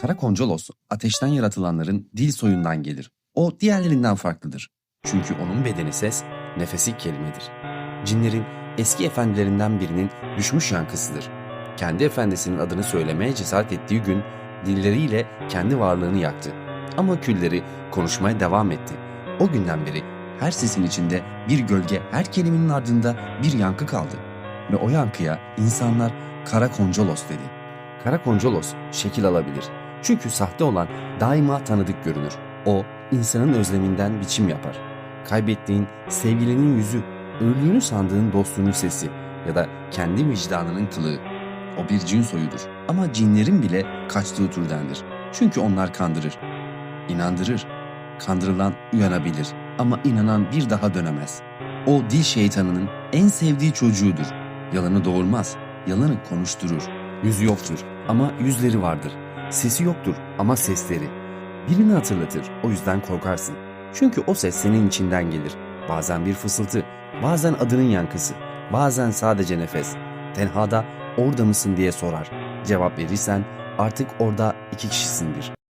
Karakoncolos ateşten yaratılanların dil soyundan gelir. O diğerlerinden farklıdır. Çünkü onun bedeni ses, nefesi kelimedir. Cinlerin eski efendilerinden birinin düşmüş yankısıdır. Kendi efendisinin adını söylemeye cesaret ettiği gün dilleriyle kendi varlığını yaktı. Ama külleri konuşmaya devam etti. O günden beri her sesin içinde bir gölge, her kelimenin ardında bir yankı kaldı. Ve o yankıya insanlar Karakoncolos dedi. Karakoncolos şekil alabilir. Çünkü sahte olan daima tanıdık görünür. O insanın özleminden biçim yapar. Kaybettiğin sevgilinin yüzü, öldüğünü sandığın dostunun sesi ya da kendi vicdanının kılığı. O bir cin soyudur ama cinlerin bile kaçtığı türdendir. Çünkü onlar kandırır, inandırır. Kandırılan uyanabilir ama inanan bir daha dönemez. O dil şeytanının en sevdiği çocuğudur. Yalanı doğurmaz, yalanı konuşturur. Yüzü yoktur ama yüzleri vardır. Sesi yoktur ama sesleri. Birini hatırlatır, o yüzden korkarsın. Çünkü o ses senin içinden gelir. Bazen bir fısıltı, bazen adının yankısı, bazen sadece nefes. Tenhada orada mısın diye sorar. Cevap verirsen artık orada iki kişisindir.